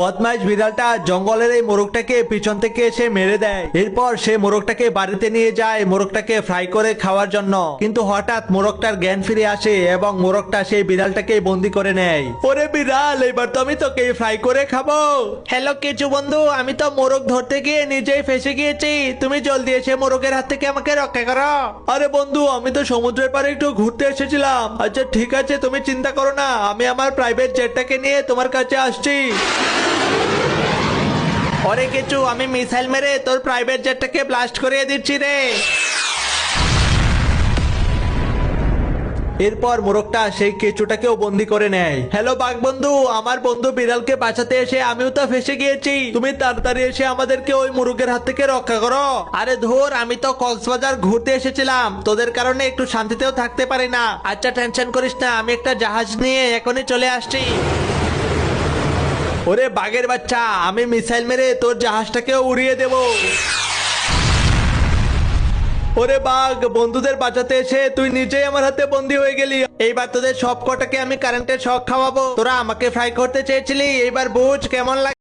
বদমাইশ বিড়ালটা জঙ্গলের এই মোরগটাকে পিছন থেকে এসে মেরে দেয়। এরপর সে মোরগটাকে বাড়িতে নিয়ে যায় মোরগটাকে ফ্রাই করে খাওয়ার জন্য। কিন্তু হঠাৎ মোরগটার জ্ঞান ফিরে আসে এবং মোরগটা সেই বিড়ালটাকে বন্দি করে নেয়। ওরে বিড়াল এবার তো আমি তোকে ফ্রাই করে খাব। হ্যালো কিছু বন্ধু আমি তো মোরগ ধরতে গিয়ে নিজেই ফেসে গিয়েছি। তুমি জলদি এসে মোরগের হাত থেকে আমাকে রক্ষা করো। আরে বন্ধু আমি তো সমুদ্রের পারে একটু ঘুরতে এসেছিলাম। আচ্ছা ঠিক আছে তুমি চিন্তা করো না। আমি আমার প্রাইভেট জেটটাকে নিয়ে তোমার কাছে আসছি। অরে কিছু, আমি মিসাইল মেরে তোর প্রাইভেট জেটটাকে ব্লাস্ট করিয়ে দিচ্ছি রে। এরপর মোরগটা সেই কেঁচুটাকেও বন্দি করে নেয়। হ্যালো বাঘ বন্ধু আমার বন্ধু বিড়ালকে বাঁচাতে এসে আমিও তো ফেসে গিয়েছি। তুমি তাড়াতাড়ি এসে আমাদেরকে ওই মুরগের হাত থেকে রক্ষা করো। আরে ধর, আমি তো কক্সবাজার ঘুরতে এসেছিলাম। তোদের কারণে একটু শান্তিতেও থাকতে পারি না। আচ্ছা টেনশন করিস না, আমি একটা জাহাজ নিয়ে এখনই চলে আসছি। ওরে বাঘের বাচ্চা, আমি মিসাইল মেরে তোর জাহাজটাকেও উড়িয়ে দেব। ওরে বাঘ, বন্ধুদের বাঁচাতে এসে তুই নিজেই আমার হাতে বন্দি হয়ে গেলি। এইবার তোদের সব কটাকে আমি কারেন্টের শখ খাওয়াবো। তোরা আমাকে ফ্রাই করতে চেয়েছিলি, এইবার বুঝ কেমন লাগে